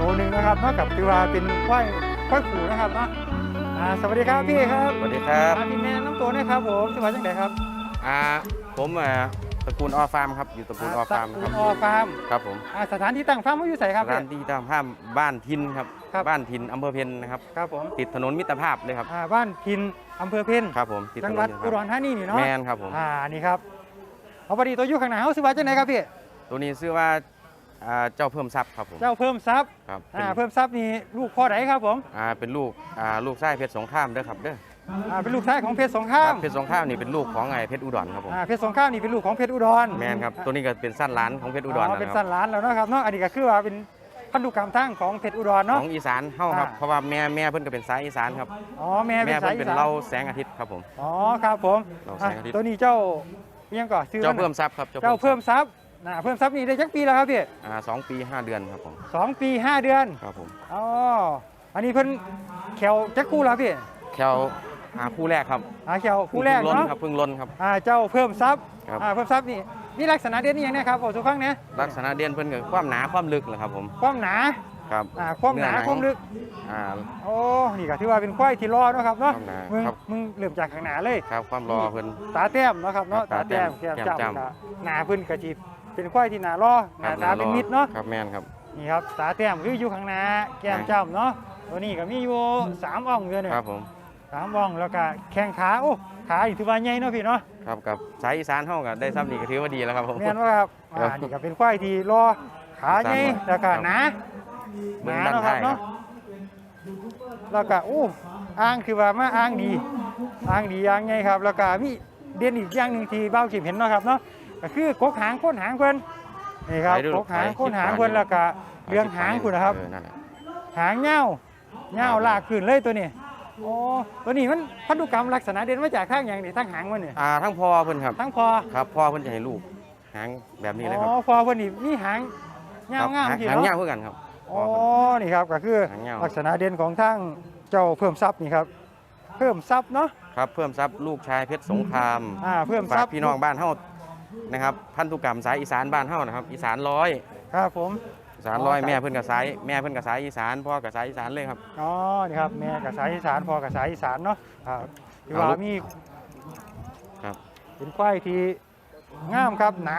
นะครับเนอกจากที่ว่าเป็นควายควายผูนะครับเนาะอ่าสวัสดีครับพี่ครับสวัสดีครับอ่าพี่แม่น้ำตัวนะครับผมชื่อว่าจังไดครับอ่าผมอ่าตระกูลออฟาร์มครับอยู่ตระกูลออฟาร์มครับออฟาร์มครับผมอ่าสถานที่ตั้งฟาร์มเขาอยู่ไสครับร้านที่ตามห้ามบ้านทินครับครับ บ้านทินอำเภอเพนนะครับครับผมติดถนนมิตรภาพเลยครับอ่าบ้านพินอำเภอเพ็ญครับผมติดจัถงนหวัดนมิตรอุดภารพธานีนี่เนาะแมนครับผมอ่านี่ครับเอาพอดีตัวอยู่ข้างหน้าเขาชื่อว่าจังไดครับพี่ตัวนี้ชื่อว่า อ่าเจ้าเพิ่มทรัพย์ครับผม เจ้าเพิ่มทรัพย์ครับอ่าเป็น เพิ่มทรัพย์นี่ลูกพ่อไหนครับผมอ่าเป็นลูกอ่าลูกไส้เพชรสงครามเด้อครับเด้ออ่าเป็นลูกชายของเพชรสงคครารัมบเพชรสงครามนี่เป็นลูกของไอ้เพชรอุดรครับผมอ่าเพชรสงครามนี่เป็นลูกของเพชรอุดรแมนครับตัวนี้ก็เป็นสั้นหล้านของเพชรอุดรอ๋อนะเป็นคสัรับนหลานแล้วเนาะครับเนาะอันนี้ก็คือว่าเป็นพันธุกรรมทั้งของเพชรอุดรขเนาะ องอีสานเฮาครับอ่า เพราะว่าแม่แม่เพิ่นก็เป็นสายอีสานครับอ๋อแม่เป็นแม่สาเพิ่ยนเป็นอีสเล่าแสงอาทิตย์ครับผม อ๋อครับผมเราอะแสงอาทิตย์ตัวนี้เจ้าเรียงก่อนซื้อเจ้าแล้วนะเพิ่มทรัพย์ครับเจ้าเพิ่มทรัพย์ นะเพิ่มทรัพย์นี่ได้จักปีแล้วครับพี่อ่าสองปีห้าเดือนครับผมสองปีห้าเดือนครับผมอ๋ออันนี้เพิ่นแขวจักคู่แล้วพี่แควหาคู่แรกครับอ่าแขวคู่แรกพิ่งล้นเนาะครับเพิ่งล้นครับ อ่าเจ้าเพิ่มทรัพย์ครับอ่าเพิ่มทรัพย์นี่มีลักษณะเด่นนี่ยังไงครับบอกทุกครั้งเนี่ยลักษณะเด่นเพิ่นก็ความหนาความลึกแหละครับผม ความหนาครับอ่าความหนาเนื้อความลึกอ่าโอ้นี่ก็ถือว่าเป็นควายที่รอเนาะครับเนาะความหนามึงครับมึงเริ่มจากข้างหน้าเลยครับความรอเพิ่นตาแต้มเนาะครับเนาะครับตาแต้มตาแต้แก้มมแก้มจ้ำจ้ำก็หน้าเพิ่นกระจีบ เป็นควายที่หน้ารอหครัน้าบตาเป็นมิดเนาะครับแม่นครับนี่ครับตาแต้มคืออยู่ข้างหน้าแก้มครับจ้ำเนาะตัวนี้ก็มีอยู่สามอ่องเดือนเนี่ยครับผมสามอ่องแล้วก็แข้งขาโอ้ขาอีกถือว่าใหญ่เนาะพี่เนาะครับกับสายอีสานเฮาก็ได้ซ้ำนี่ก็ถือว่าดีแล้วครับผมแม่นว่าครับอ่าครับนี่ก็เป็นควายที่รอขาใหญ่ครับแล้วก็หนาหเบิ่งนาด้านเนาะคท้ารับยครัเนาะบแล้วก็โอ้อ่างคือว่ามาอ่างดีอ่างดีอ่างใหญ่ครับ แล้วก็มีเด่นอีกอย่างหนึ่งที่เบ้าจิมเห็นเนาะครับเนาะ ก็คือกกหางโค้นหางเพิ่นนี่ครับไปดูกกหางไปโค้นหางคิดเพิ่นไป แล้วก็เรื่องหางคุณนะครับ เออนั่นแหละหางเงาเงาลากขึ้นเลยตัวนี้โอ้ตัวนี้มันพันธุกรรมลักษณะเด่นมาจากทางอย่างนี่ทางหางมันเนี่ยอ่าทั้งพ่อเพิ่นครับ ทั้งพอครับพ่อเพิ่นจะให้ลูกหางแบบนี้เลยครัอ๋บอพอเพิ่นนี่มีหางเงาครับเงาหางที่หางเนาะยาวเพื่อกันครับพ่อ๋ออเพิ่น นี่ครับก็คือหางยาวลักษณะเด่นของทางเจ้าเพิ่มทรัพย์นี่ครับเพิ่มทรัพย์เนาะ ครับเพิ่มทรัพย์ลูกชายเพชรสงครามอ่าเพิ่มทฝารักพย์พี่น้องบ้านเฮา นะครับพันธุกรรมสายอีสานบ้านเฮานะครับอีสานร้อยครับผมอีสานร้อยอ๋อแม่เพิ่นกับสายแม่เพิ่นกับสายอีสานพ่อกับสายอีสานเลยครับอ๋อนี่ครับแม่กับสายอีสานพ่อกับสายอีสานเนาะครับที่เอาว่าลูกมีครับเป็นควายที่งามครับหนา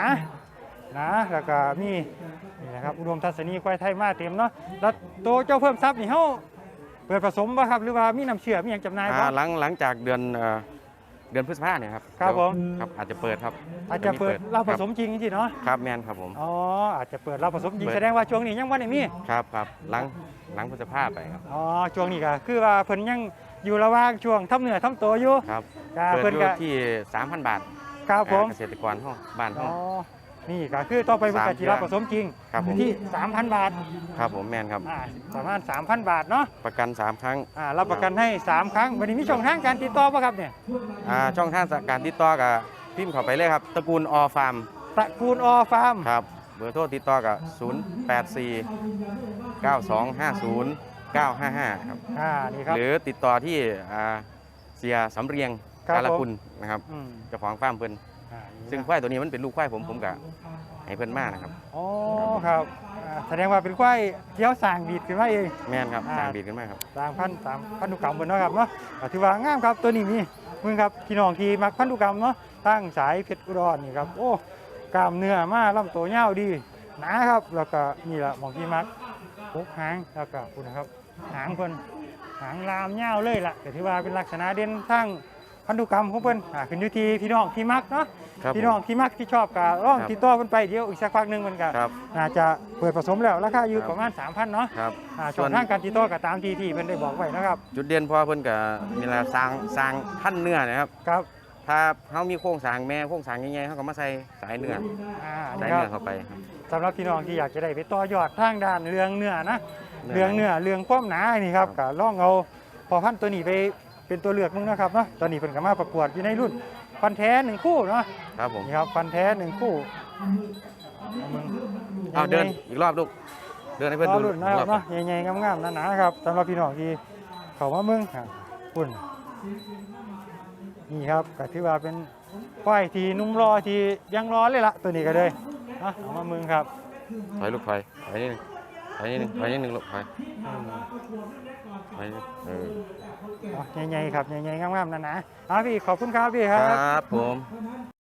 หนาแล้วก็มีนี่นะครับอุดมทัศนีควายไทยมาเต็มเนาะแล้วตัวเจ้าเพิ่มทรัพย์นี่เฮาเปิดผสมป่ะครับหรือว่ามีน้ำเชื่อมีอย่างจำหน่ายอ่าบ่หลังหลังจากเดือน เอ่อเดือนพฤษภาเนี่ยครับครับเดี๋ยวผม ครับอาจจะเปิดครับอาจจะเปิดรับผสมคจริงจริงๆเนาะครับแม่นครับผม อ๋ออาจจะเปิดรับผสมจริงเปิด แสดงว่าช่วงนี้ยังบ่ได้มีครับครับหลังหลังพฤษภาไปครับ อ๋อช่วงนี้ก็คือว่าเพิ่นยังอยู่ระหว่างช่วงทำเนื้อทำตัวอยู่ครับก็เปิดเพิ่นอยู่ก็ที่ 3,000 บาทครับผมเกษตรกรเฮาบ้านอ๋เฮาอ นี่ก็คือต่อไปเพิ่นก็สามสิรับผสมจริงครับผม ที่3,000 บาทครับผมแม่นครับ อ่าประมาณ 3,000 บาทเนาะประกัน 3 ครั้งอ่ารับประกันให้ 3 ครั้งวันนี้มีช่องทางการติดต่อป่ะครับเนี่ยอ่าช่องทางการติดต่อกับพิมพ์เข้าไปเลยครับ ตระกูลอฟาร์มตระกูลอฟาร์มครับเบอร์โทรติดต่อกับ 084 9250 955 ครับ อ่านี่ครับ หรือติดต่อที่อ่าเสียสำเรียงครับกาลกุลนะครับอืม เจ้าของฟาร์มเพิ่นอ่านี่นะ ซึ่งควายตัวนี้มันเป็นลูกควายผมผมกะให้เพิ่นมานะครับอ๋อครับอ่าแสดงว่าเป็นควายเที่ยวสร้างบีดขึ้นมาเองแม่นครับอ่าสร้างบีดขึ้นมาครับสร้างพันธุ์ตามพันธุกรรมบนเนาะครับเนาะก็ถือว่างามครับตัวนี้มีมึงครับพี่น้องที่มักพันธุกรรมเนาะตั้งสายเพชรอุดรนี่ครับโอ้กล้ามเนื้อมาลำตัวยาวดีหนาครับแล้วก็นี่แหละหมองที่มักพกหางแล้วก็คุณนะครับหางเพิ่นหางลามยาวเลยล่ะแต่ที่ว่าเป็นลักษณะเด่นทั้ง พันธุกรรมของเพิ่นอ่าขึ้นอยู่ที่พี่น้องที่มักเนาะครับพี่น้องที่มักที่ชอบก็ลองครับติดต่อเพิ่นไปเดี๋ยวอีกสักพักหนึงมันก็ครับน่าจะเปิดผสมแล้วราคาอยู่ครับ ประมาณ3,000เนาะครับอ่าส่ช่อวงนทางการติดต่อก็ตามที่ที่เพิ่นได้บอกไว้นะครับจุดเด่นเพอเพิ่นกะมีแลสร้างสร้างพันธุ์เนื้อนะครับ ครับถ้าเขามีโครงสร้างแม่โครงสร้างใหญ่ๆเขาก็มาใส่สายเนื้ออ่าสายนี่คเนื้รัอบเข้าไปครับ สำหรับพี่น้องที่อยากจะได้ไปต่อยอดทางด้านเรื่องเนื้อนะเนื้อเรื่องเนื้อเรื่องความหนานี่ครับครัก็บลองเอาพอพันธุ์ตัวนี้ไป เป็นตัวเลือกมึงนะครับเนาะตอนนี้เพิ่นก็มาประกวดอยู่ในรุ่นฟันแท้หนึ่งคู่เนาะครับผมนี่ครับฟันแท้หนึ่งคู่เอามึงเอาเดินอีกรอบลูกเดินให้เพื่อนรอดูรุ่นนะอีคกรัรบอบเนาะใหญ่ๆงามๆหนาๆครับสำหรับพี่น้องที่เขามาเมืองอะคุณนี่ครับก็ถือว่าเป็นควายที่นุ่มรอที่ยังร้อนเลยล่ะตัวนี้ก็เลยเนาะเอามาเมืองครับถอยลูกถอยถอยนิดนึง ถอยนิดนึงถอยนิดนึงลูกถอยอืมถอยนิดนึงเอออ๋อใหญ่ๆครับใหญ่ๆงามๆนะนะเอาพี่ขอบคุณครับพี่คครัรับบผมค